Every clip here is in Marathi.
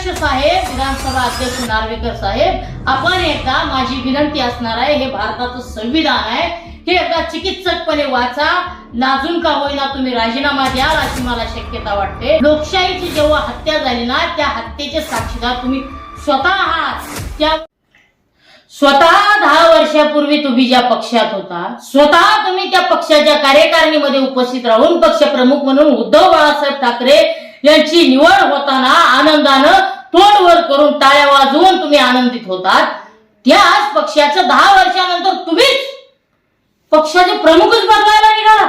अध्यक्ष साहेब विधानसभा अध्यक्ष नार्वेकर साहेब आपण एकदा माझी विनंती असणार आहे हे भारताचं संविधान आहे. हे एकदा चिकित्सकपणे वाचा. नाजून का होईना तुम्ही राजीनामा द्याल अशी मला शक्यता वाटते. लोकशाहीची जेव्हा हत्या झाली ना त्या हत्येचे साक्षीदार तुम्ही स्वतः आहात. त्या स्वतः दहा वर्षापूर्वी तुम्ही ज्या पक्षात होता स्वतः तुम्ही त्या पक्षाच्या कार्यकारिणीमध्ये उपस्थित राहून पक्षप्रमुख म्हणून उद्धव बाळासाहेब ठाकरे यांची निवड होताना आनंदानं तोंड वर करून टाळ्या वाजवून तुम्ही आनंदित होतात. त्याच पक्षाचं दहा वर्षानंतर तुम्हीच पक्षाचे प्रमुखच बदलायला निघाला.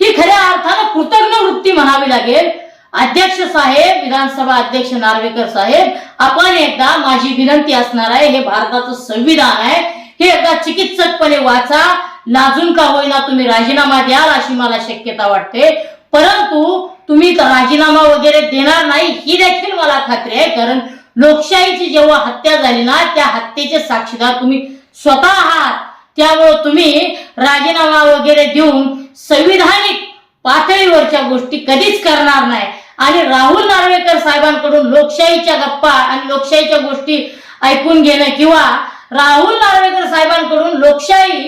ही खऱ्या अर्थानं कृतज्ञ वृत्ती म्हणावी लागेल. अध्यक्ष साहेब विधानसभा अध्यक्ष नार्वेकर साहेब आपण एकदा माझी विनंती असणार आहे हे भारताचं संविधान आहे. हे एकदा चिकित्सकपणे वाचा. लाजून का होईना तुम्ही राजीनामा द्याल अशी मला शक्यता वाटते. परंतु तुम्ही राजीनामा वगैरे देणार नाही ही देखील मला खात्री आहे कारण लोकशाहीची जेव्हा हत्या झाली ना त्या हत्येचे साक्षीदार तुम्ही स्वतः आहात. त्यामुळे तुम्ही राजीनामा वगैरे देऊन संविधानिक पातळीवरच्या गोष्टी कधीच करणार नाही. आणि राहुल नार्वेकर साहेबांकडून लोकशाहीच्या गप्पा आणि लोकशाहीच्या गोष्टी ऐकून घेणं किंवा राहुल नार्वेकर साहेबांकडून लोकशाही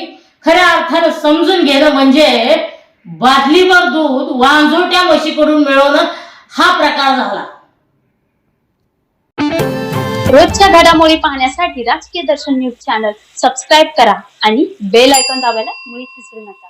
खऱ्या अर्थानं समजून घेणं म्हणजे बादलीवर दूध वांजोट्या म्हशीकडून मिळवणं हा प्रकार झाला. रोजच्या घडामोडी पाहण्यासाठी राजकीय दर्शन न्यूज चॅनल सबस्क्राईब करा आणि बेल आयकॉन दाबायला मुळीच विसरू नका.